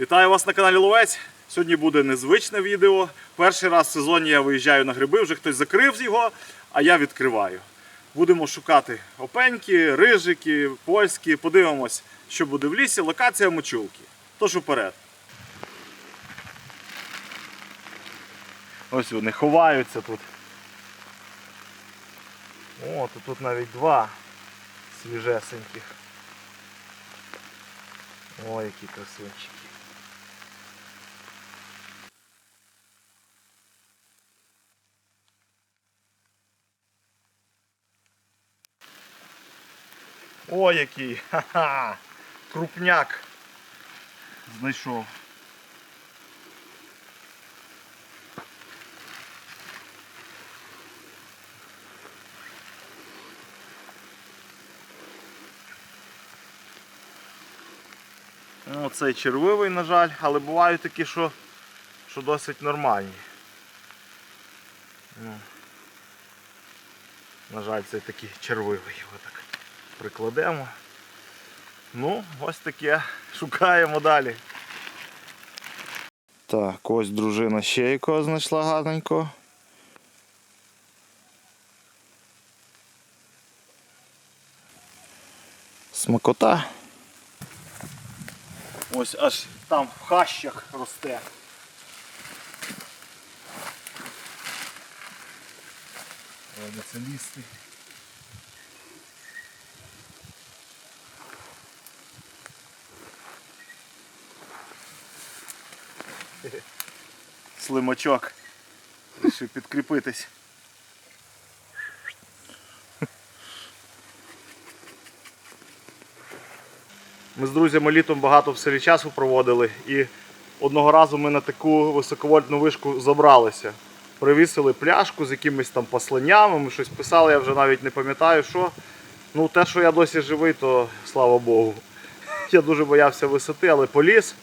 Вітаю вас на каналі Ловець. Сьогодні буде незвичне відео. Перший раз в сезоні я виїжджаю на гриби, вже хтось закрив його, а я відкриваю. Будемо шукати опеньки, рижики, польські. Подивимось, що буде в лісі. Локація мочулки. Тож уперед. Ось вони ховаються тут. О, то тут навіть два свіжесеньких. О, які красунчики. О, який! Ха-ха! Крупняк знайшов. Ну, цей червивий, на жаль, але бувають такі, що, що досить нормальні. Ну, на жаль, це такий червивий. Його так прикладемо. Ну, ось таке. Шукаємо далі. Так, ось дружина ще якого знайшла гарненько. Смакота. Ось аж там в хащах росте. Це лісти. Слимачок. Рішив підкріпитись. Ми з друзями літом багато в селі часу проводили і одного разу ми на таку високовольтну вишку забралися. Привісили пляшку з якимись там посланнями, ми щось писали, я вже навіть не пам'ятаю що. Ну, те, що я досі живий, то слава Богу. Я дуже боявся висоти, але поліз.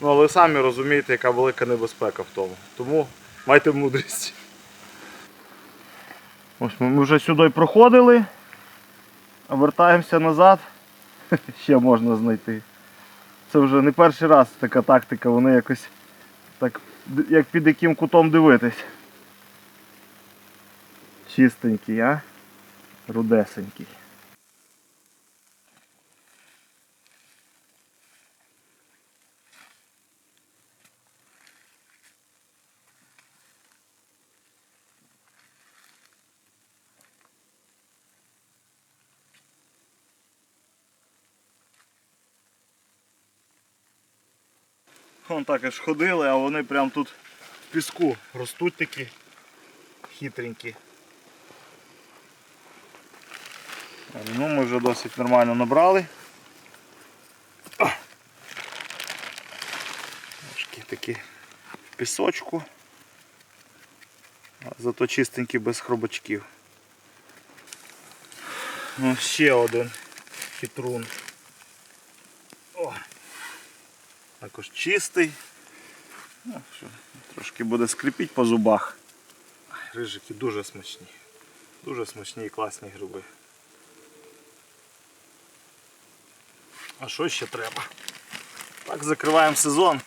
Ну, але самі розумієте, яка велика небезпека в тому. Тому майте мудрість. Ось ми вже сюди проходили, а вертаємося назад. Ще можна знайти. Це вже не перший раз така тактика, вони якось так, як під яким кутом дивитись. Чистенький, а? Рудесенький. Вон так аж ходили, а вони прям тут в піску ростуть такі хитренькі. Ну, ми вже досить нормально набрали. Трошки такі в пісочку. Зато чистенькі без хробачків. Ну, ще один хитрун. О! Також чистий. Ну, трошки буде скрипіть по зубах. Рижики дуже смачні. Дуже смачні і класні гриби. А що ще треба? Так, закриваємо сезон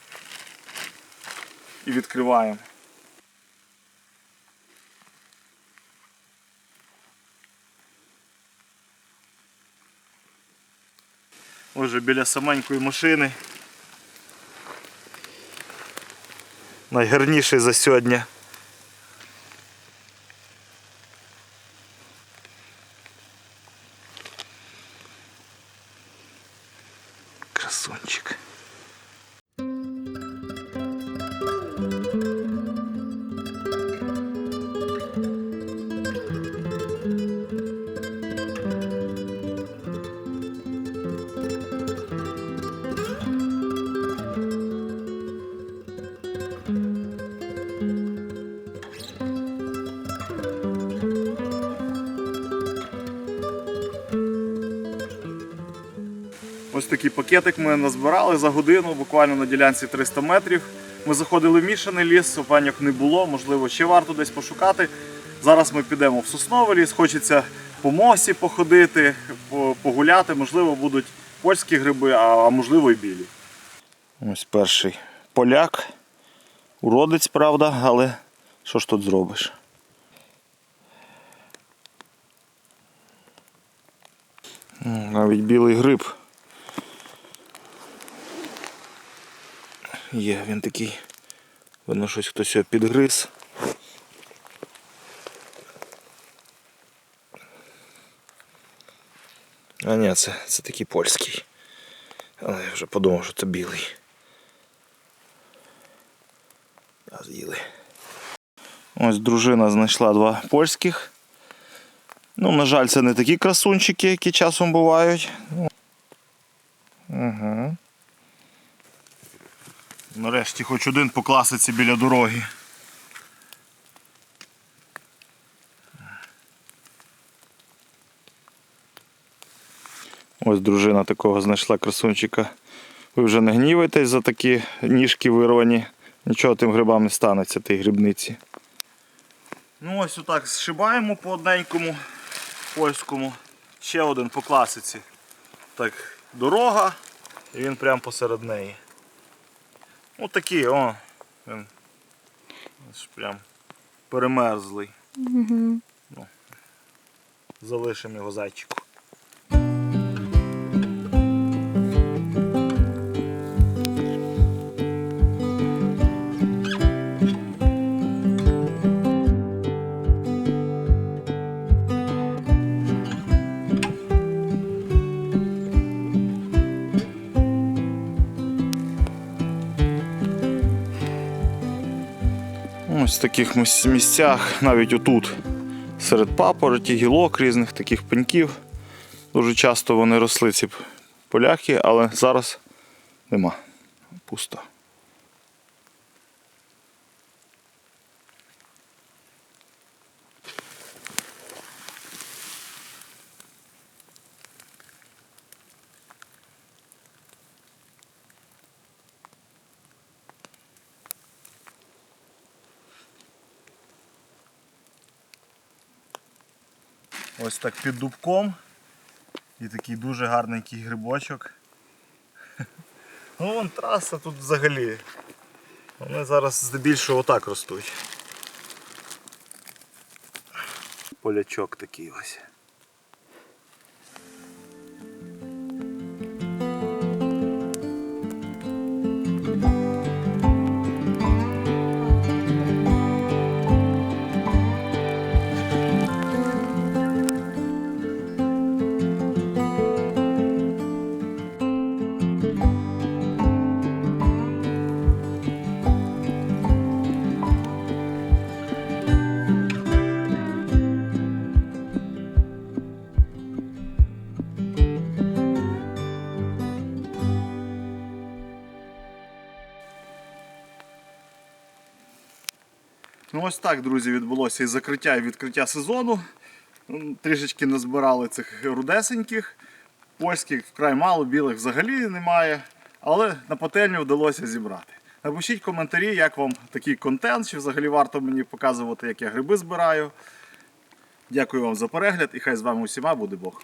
і відкриваємо. Ось біля саменької машини. Найгарніший за сьогодні. Ось такий пакетик ми назбирали за годину, буквально на ділянці 300 метрів. Ми заходили в мішаний ліс, опеньок не було, можливо, ще варто десь пошукати. Зараз ми підемо в сосновий ліс, хочеться по мосі походити, погуляти, можливо, будуть польські гриби, а, можливо і білі. Ось перший поляк. Уродець, правда, але що ж тут зробиш? Навіть білий гриб. Є, він такий. Видно, щось хтось його підгриз. А ні, це, це такий польський. Але я вже подумав, що це білий. А з'їли. Ось дружина знайшла два польських. Ну, на жаль, це не такі красунчики, які часом бувають. Угу. Нарешті хоч один по класиці біля дороги. Ось дружина такого знайшла красунчика. Ви вже не гнівайтесь за такі ніжки вирвані. Нічого тим грибам не станеться, тій грибниці. Ну ось отак зшибаємо по одненькому польському. Ще один по класиці. Так, дорога, і він прямо посеред неї. Ось такий, о. Він ось прям перемерзлий. Угу. Залишимо його зайчику. Ось в таких місцях, навіть отут, серед папороті, гілок різних таких пеньків. Дуже часто вони росли ці поляки, але зараз нема. Пусто. Ось так під дубком. І такий дуже гарненький грибочок. Ну вон траса тут взагалі. Вони зараз здебільшого отак ростуть. Полячок такий ось. Ну ось так, друзі, відбулося і закриття і відкриття сезону. М, Трішечки назбирали цих рудесеньких. Польських вкрай мало, білих взагалі немає. Але на пательню вдалося зібрати. Напишіть коментарі, як вам такий контент, чи взагалі варто мені показувати, як я гриби збираю. Дякую вам за перегляд і хай з вами усіма буде Бог.